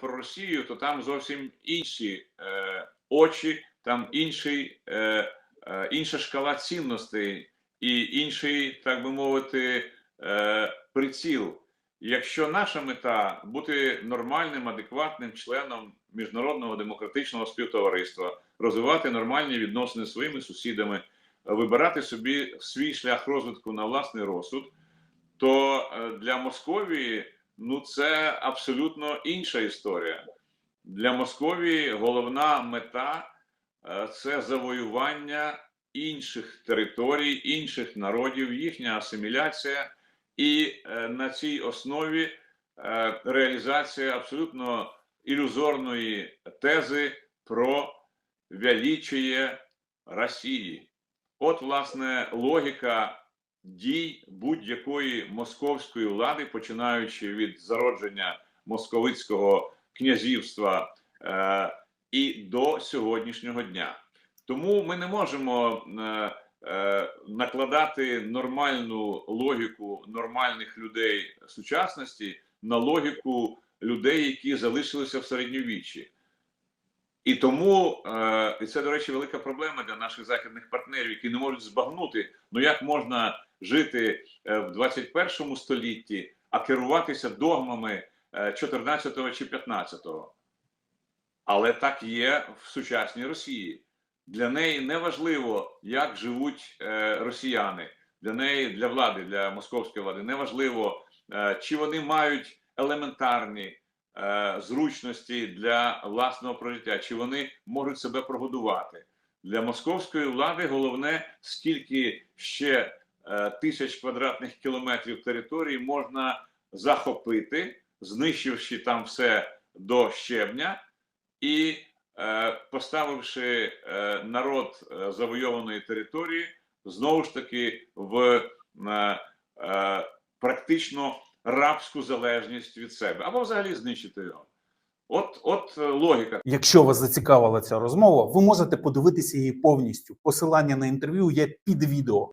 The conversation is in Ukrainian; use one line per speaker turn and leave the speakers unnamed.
про Росію, то там зовсім інші е, очі, там інший, е, е, інша шкала цінностей і інший, так би мовити, е, приціл. Якщо наша мета бути нормальним, адекватним членом міжнародного демократичного співтовариства, розвивати нормальні відносини зі своїми сусідами, вибирати собі свій шлях розвитку на власний розсуд, то е, для Московії ну це абсолютно інша історія. Для Московії головна мета е, це завоювання інших територій, інших народів, їхня асиміляція, і е, на цій основі е, реалізація абсолютно ілюзорної тези про величіє Росії. От, власне, логіка дій будь-якої московської влади, починаючи від зародження московицького князівства е, і до сьогоднішнього дня. Тому ми не можемо е, е, накладати нормальну логіку нормальних людей сучасності на логіку людей, які залишилися в середньовіччі. І тому, е, і це, до речі, велика проблема для наших західних партнерів, які не можуть збагнути, ну як можна жити е, в 21 столітті, а керуватися догмами е, 14 чи 15. Але так є в сучасній Росії. Для неї не важливо, як живуть е, росіяни. Для неї, для влади, для московської влади, не важливо, е, чи вони мають елементарні е, зручності для власного прожиття, чи вони можуть себе прогодувати. Для московської влади головне, скільки ще е, тисяч квадратних кілометрів території можна захопити, знищивши там все до щебня, і е, поставивши е, народ е, завойованої території знову ж таки в практично рабську залежність від себе, або взагалі знищити його. От, от логіка.
Якщо вас зацікавила ця розмова, ви можете подивитися її повністю. Посилання на інтерв'ю є під відео.